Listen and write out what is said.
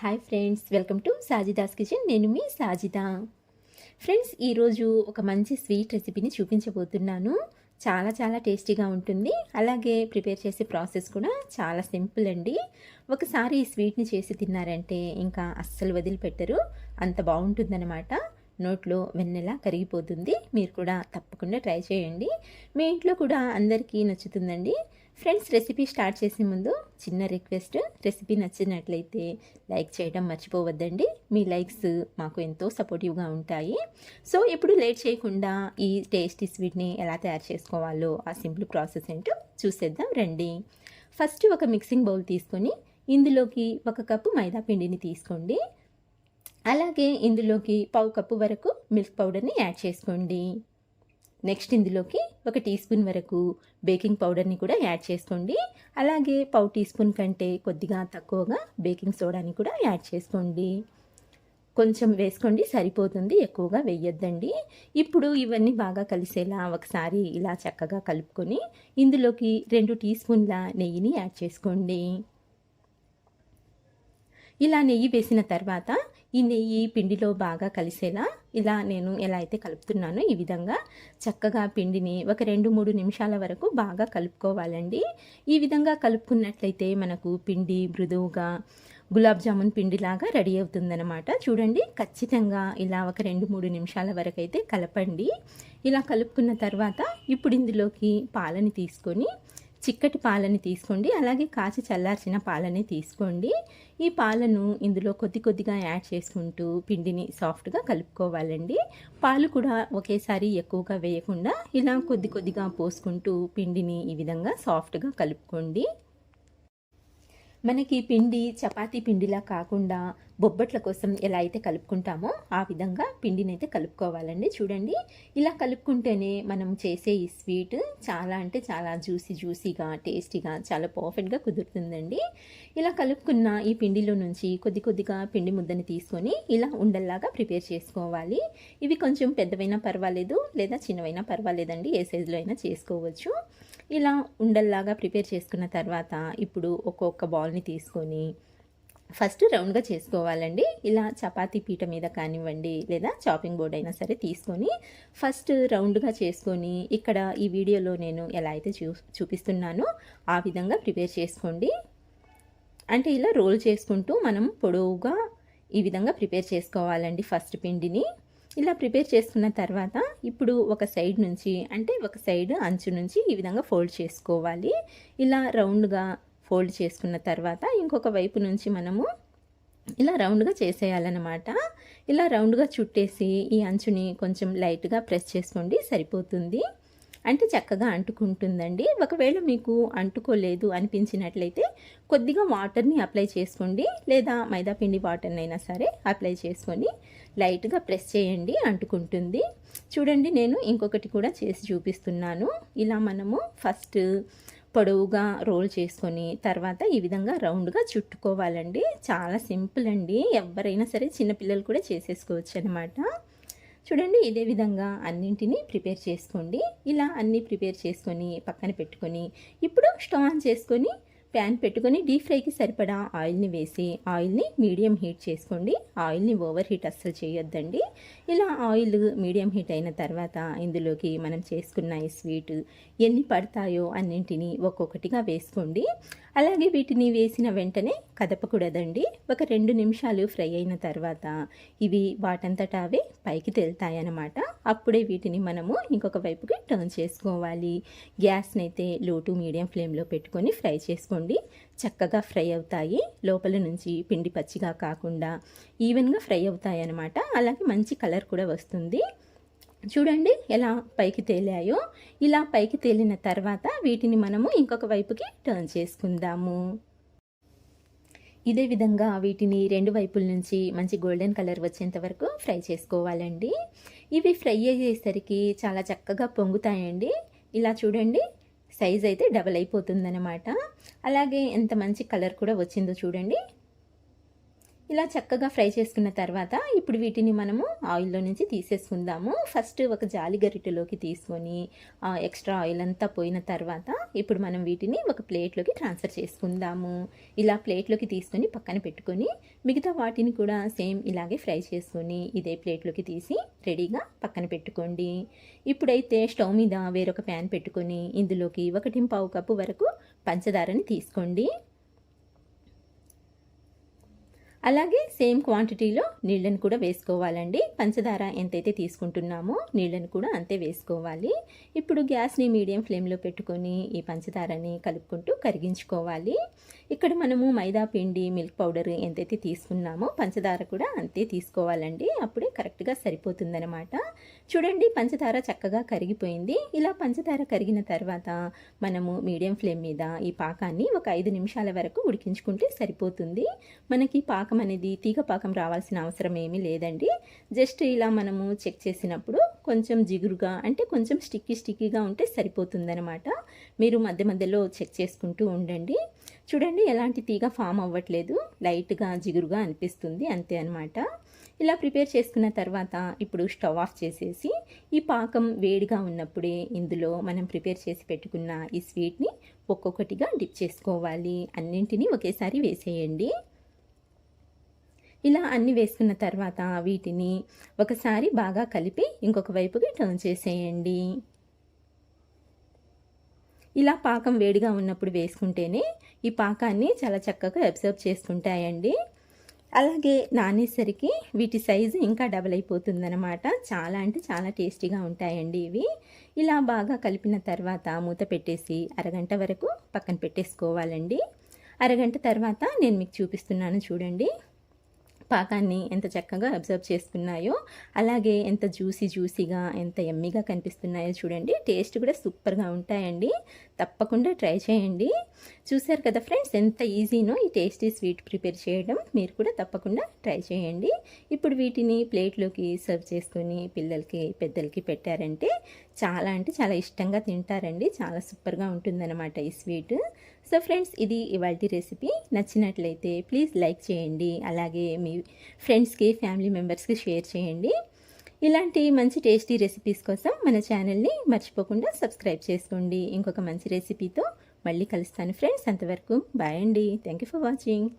Hi friends welcome to Sajida's kitchen. నేను మీ Sajida. Friends ఈరోజు ఒక మంచి స్వీట్ రెసిపీని చూపించబోతున్నాను. చాలా చాలా టేస్టీగా ఉంటుంది. అలాగే ప్రిపేర్ చేసే ప్రాసెస్ కూడా చాలా సింపుల్ అండి. ఒకసారి ఈ స్వీట్ని చేసి తిన్నారంటే ఇంకా అస్సలు వదిలిపెట్టరు. అంత బాగుంటుందన్నమాట. నోట్లో వెన్నెలా కరిగిపోతుంది. మీరు కూడా తప్పకుండా ట్రై చేయండి. మీ ఇంట్లో కూడా అందరికీ నచ్చుతుందండి. ఫ్రెండ్స్ రెసిపీ స్టార్ట్ చేసే ముందు చిన్న రిక్వెస్ట్. రెసిపీ నచ్చినట్లయితే లైక్ చేయడం మర్చిపోవద్దండి. మీ లైక్స్ మాకు ఎంతో సపోర్టివ్గా ఉంటాయి. సో ఇప్పుడు లేట్ చేయకుండా ఈ టేస్టీ స్వీట్ని ఎలా తయారు చేసుకోవాలో ఆ సింపుల్ ప్రాసెస్ ఏంటో చూసేద్దాం రండి. ఫస్ట్ ఒక మిక్సింగ్ బౌల్ తీసుకొని ఇందులోకి ఒక కప్పు మైదా పిండిని తీసుకోండి. అలాగే ఇందులోకి పావు కప్పు వరకు మిల్క్ పౌడర్ని యాడ్ చేసుకోండి. నెక్స్ట్ ఇందులోకి ఒక టీ స్పూన్ వరకు బేకింగ్ పౌడర్ని కూడా యాడ్ చేసుకోండి. అలాగే పావు టీ స్పూన్ కంటే కొద్దిగా తక్కువగా బేకింగ్ సోడాని కూడా యాడ్ చేసుకోండి. కొంచెం వేసుకోండి సరిపోతుంది. ఎక్కువగా వేయొద్దండి. ఇప్పుడు ఇవన్నీ బాగా కలిసేలా ఒకసారి ఇలా చక్కగా కలుపుకొని ఇందులోకి రెండు టీ స్పూన్ల నెయ్యిని యాడ్ చేసుకోండి. ఇలా నెయ్యి వేసిన తర్వాత ఈ నెయ్యి పిండిలో బాగా కలిసేలా ఇలా నేను ఎలా అయితే కలుపుతున్నానో ఈ విధంగా చక్కగా పిండిని ఒక రెండు మూడు నిమిషాల వరకు బాగా కలుపుకోవాలండి. ఈ విధంగా కలుపుకున్నట్లయితే మనకు పిండి మృదువుగా గులాబ్ జామున్ పిండిలాగా రెడీ అవుతుందన్నమాట. చూడండి ఖచ్చితంగా ఇలా ఒక రెండు మూడు నిమిషాల వరకు అయితే కలపండి. ఇలా కలుపుకున్న తర్వాత ఇప్పుడు ఇందులోకి పాలని తీసుకొని చిక్కటి పాలని తీసుకోండి. అలాగే కాచి చల్లార్చిన పాలని తీసుకోండి. ఈ పాలను ఇందులో కొద్ది కొద్దిగా యాడ్ చేసుకుంటూ పిండిని సాఫ్ట్గా కలుపుకోవాలండి. పాలు కూడా ఒకేసారి ఎక్కువగా వేయకుండా ఇలా కొద్ది కొద్దిగా పోసుకుంటూ పిండిని ఈ విధంగా సాఫ్ట్గా కలుపుకోండి. మనకి పిండి చపాతీ పిండిలా కాకుండా బొబ్బట్ల కోసం ఎలా అయితే కలుపుకుంటామో ఆ విధంగా పిండిని అయితే కలుపుకోవాలండి. చూడండి ఇలా కలుపుకుంటేనే మనం చేసే ఈ స్వీట్ చాలా అంటే చాలా జ్యూసీ జ్యూసీగా టేస్టీగా చాలా పర్ఫెక్ట్గా కుదురుతుందండి. ఇలా కలుపుకున్న ఈ పిండిలో నుంచి కొద్ది కొద్దిగా పిండి ముద్దని తీసుకొని ఇలా ఉండల్లాగా ప్రిపేర్ చేసుకోవాలి. ఇవి కొంచెం పెద్దవైనా పర్వాలేదు లేదా చిన్నవైనా పర్వాలేదండి ఏ సైజులో అయినా చేసుకోవచ్చు. ఇలా ఉండల్లాగా ప్రిపేర్ చేసుకున్న తర్వాత ఇప్పుడు ఒక్కొక్క బాల్ని తీసుకొని ఫస్ట్ రౌండ్గా చేసుకోవాలండి. ఇలా చపాతీ పీట మీద కానివ్వండి లేదా చాపింగ్ బోర్డ్ అయినా సరే తీసుకొని ఫస్ట్ రౌండ్గా చేసుకొని ఇక్కడ ఈ వీడియోలో నేను ఎలా అయితే చూ చూపిస్తున్నానో ఆ విధంగా ప్రిపేర్ చేసుకోండి. అంటే ఇలా రోల్ చేసుకుంటూ మనం పొడవుగా ఈ విధంగా ప్రిపేర్ చేసుకోవాలండి ఫస్ట్ పిండిని. ఇలా ప్రిపేర్ చేసుకున్న తర్వాత ఇప్పుడు ఒక సైడ్ నుంచి అంటే ఒక సైడ్ అంచు నుంచి ఈ విధంగా ఫోల్డ్ చేసుకోవాలి. ఇలా రౌండ్గా ఫోల్డ్ చేసుకున్న తర్వాత ఇంకొక వైపు నుంచి మనము ఇలా రౌండ్గా చేసేయాలన్నమాట. ఇలా రౌండ్గా చుట్టేసి ఈ అంచుని కొంచెం లైట్గా ప్రెస్ చేసుకోండి సరిపోతుంది. అంటే చక్కగా అంటుకుంటుందండి. ఒకవేళ మీకు అంటుకోలేదు అనిపించినట్లయితే కొద్దిగా వాటర్ని అప్లై చేసుకోండి. లేదా మైదాపిండి వాటర్నైనా సరే అప్లై చేసుకొని లైట్గా ప్రెస్ చేయండి అంటుకుంటుంది. చూడండి నేను ఇంకొకటి కూడా చేసి చూపిస్తున్నాను. ఇలా మనము ఫస్ట్ పొడవుగా రోల్ చేసుకొని తర్వాత ఈ విధంగా రౌండ్గా చుట్టుకోవాలండి. చాలా సింపుల్ అండి. ఎవరైనా సరే చిన్నపిల్లలు కూడా చేసేసుకోవచ్చు అనమాట చూడండి ఇదే విధంగా అన్నింటినీ ప్రిపేర్ చేసుకోండి. ఇలా అన్నీ ప్రిపేర్ చేసుకొని పక్కన పెట్టుకొని ఇప్పుడు స్టవ్ ఆన్ చేసుకొని ప్యాన్ పెట్టుకొని డీప్ ఫ్రైకి సరిపడా ఆయిల్ని వేసి ఆయిల్ని మీడియం హీట్ చేసుకోండి. ఆయిల్ని ఓవర్ హీట్ అస్సలు చేయొద్దండి. ఇలా ఆయిల్ మీడియం హీట్ అయిన తర్వాత ఇందులోకి మనం చేసుకున్న ఈ స్వీట్ ఎన్ని పడతాయో అన్నింటినీ ఒక్కొక్కటిగా వేసుకోండి. అలాగే వీటిని వేసిన వెంటనే కదపకూడదండి. ఒక రెండు నిమిషాలు ఫ్రై అయిన తర్వాత ఇవి వాటంతటా అవే పైకి తేలుతాయన్నమాట. అప్పుడే వీటిని మనము ఇంకొక వైపుకి టర్న్ చేసుకోవాలి. గ్యాస్ని అయితే లో టు మీడియం ఫ్లేమ్లో పెట్టుకొని ఫ్రై చేసుకోండి. చక్కగా ఫ్రై అవుతాయి. లోపల నుంచి పిండి పచ్చిగా కాకుండా ఈవెన్గా ఫ్రై అవుతాయి అనమాట అలాగే మంచి కలర్ కూడా వస్తుంది. చూడండి ఎలా పైకి తేలాయో. ఇలా పైకి తేలిన తర్వాత వీటిని మనము ఇంకొక వైపుకి టర్న్ చేసుకుందాము. ఇదే విధంగా వీటిని రెండు వైపుల నుంచి మంచి గోల్డెన్ కలర్ వచ్చేంత వరకు ఫ్రై చేసుకోవాలండి. ఇవి ఫ్రై అయ్యేసరికి చాలా చక్కగా పొంగుతాయండి. ఇలా చూడండి. సైజ్ అయితే డబల్ అయిపోతుందనమాట అలాగే ఎంత మంచి కలర్ కూడా వచ్చిందో చూడండి. ఇలా చక్కగా ఫ్రై చేసుకున్న తర్వాత ఇప్పుడు వీటిని మనము ఆయిల్లో నుంచి తీసేసుకుందాము. ఫస్ట్ ఒక జాలి గరిటెలోకి తీసుకొని ఎక్స్ట్రా ఆయిల్ అంతా పోయిన తర్వాత ఇప్పుడు మనం వీటిని ఒక ప్లేట్లోకి ట్రాన్స్ఫర్ చేసుకుందాము. ఇలా ప్లేట్లోకి తీసుకొని పక్కన పెట్టుకొని మిగతా వాటిని కూడా సేమ్ ఇలాగే ఫ్రై చేసుకొని ఇదే ప్లేట్లోకి తీసి రెడీగా పక్కన పెట్టుకోండి. ఇప్పుడైతే స్టవ్ మీద వేరొక ప్యాన్ పెట్టుకొని ఇందులోకి ఒకటి పావు కప్పు వరకు పంచదారని తీసుకోండి. అలాగే సేమ్ క్వాంటిటీలో నీళ్ళని కూడా వేసుకోవాలండి. పంచదార ఎంతైతే తీసుకుంటున్నామో నీళ్ళని కూడా అంతే వేసుకోవాలి. ఇప్పుడు గ్యాస్ని మీడియం ఫ్లేమ్లో పెట్టుకొని ఈ పంచదారని కలుపుకుంటూ కరిగించుకోవాలి. ఇక్కడ మనము మైదా పిండి మిల్క్ పౌడర్ ఎంతైతే తీసుకున్నామో పంచదార కూడా అంతే తీసుకోవాలండి. అప్పుడే కరెక్ట్గా సరిపోతుందనమాట చూడండి పంచదార చక్కగా కరిగిపోయింది. ఇలా పంచదార కరిగిన తర్వాత మనము మీడియం ఫ్లేమ్ మీద ఈ పాకాన్ని ఒక ఐదు నిమిషాల వరకు ఉడికించుకుంటే సరిపోతుంది. మనకి పాక పాకం అనేది తీగ పాకం రావాల్సిన అవసరం ఏమీ లేదండి. జస్ట్ ఇలా మనము చెక్ చేసినప్పుడు కొంచెం జిగురుగా అంటే కొంచెం స్టిక్కీ స్టిక్కీగా ఉంటే సరిపోతుందనమాట మీరు మధ్య మధ్యలో చెక్ చేసుకుంటూ ఉండండి. చూడండి ఎలాంటి తీగ ఫామ్ అవ్వట్లేదు. లైట్గా జిగురుగా అనిపిస్తుంది. అంతే అనమాట ఇలా ప్రిపేర్ చేసుకున్న తర్వాత ఇప్పుడు స్టవ్ ఆఫ్ చేసేసి ఈ పాకం వేడిగా ఉన్నప్పుడే ఇందులో మనం ప్రిపేర్ చేసి పెట్టుకున్న ఈ స్వీట్ని ఒక్కొక్కటిగా డిప్ చేసుకోవాలి. అన్నింటినీ ఒకేసారి వేసేయండి. ఇలా అన్ని వేసుకున్న తర్వాత వీటిని ఒకసారి బాగా కలిపి ఇంకొక వైపుకి టర్న్ చేసేయండి. ఇలా పాకం వేడిగా ఉన్నప్పుడు వేసుకుంటేనే ఈ పాకాన్ని చాలా చక్కగా అబ్జర్వ్ చేసుకుంటాయండి. అలాగే నానేసరికి వీటి సైజు ఇంకా డబల్ అయిపోతుందన్నమాట. చాలా అంటే చాలా టేస్టీగా ఉంటాయండి ఇవి. ఇలా బాగా కలిపిన తర్వాత మూత పెట్టేసి అరగంట వరకు పక్కన పెట్టేసుకోవాలండి. అరగంట తర్వాత నేను మీకు చూపిస్తున్నాను చూడండి. పాకాన్ని ఎంత చక్కగా అబ్జర్వ్ చేసుకున్నాయో అలాగే ఎంత జ్యూసీ జ్యూసీగా ఎంత ఎమ్మిగా కనిపిస్తున్నాయో చూడండి. టేస్ట్ కూడా సూపర్గా ఉంటాయండి. తప్పకుండా ట్రై చేయండి. చూశారు కదా ఫ్రెండ్స్ ఎంత ఈజీనో ఈ టేస్టీ స్వీట్ ప్రిపేర్ చేయడం. మీరు కూడా తప్పకుండా ట్రై చేయండి. ఇప్పుడు వీటిని ప్లేట్లోకి సర్వ్ చేసుకొని పిల్లలకి పెద్దలకి పెట్టారంటే చాలా అంటే చాలా ఇష్టంగా తింటారండి. చాలా సూపర్గా ఉంటుందన్నమాట ఈ స్వీట్. సో ఫ్రెండ్స్ ఇది ఇవాళ రెసిపీ. నచ్చినట్లయితే ప్లీజ్ లైక్ చేయండి. అలాగే మీ ఫ్రెండ్స్కి ఫ్యామిలీ మెంబర్స్కి షేర్ చేయండి. ఇలాంటి మంచి టేస్టీ రెసిపీస్ కోసం మన ఛానల్ని మర్చిపోకుండా సబ్స్క్రైబ్ చేసుకోండి. ఇంకొక మంచి రెసిపీతో మళ్ళీ కలుస్తాను ఫ్రెండ్స్. అంతవరకు బాయ్ అండి. Thank you for watching.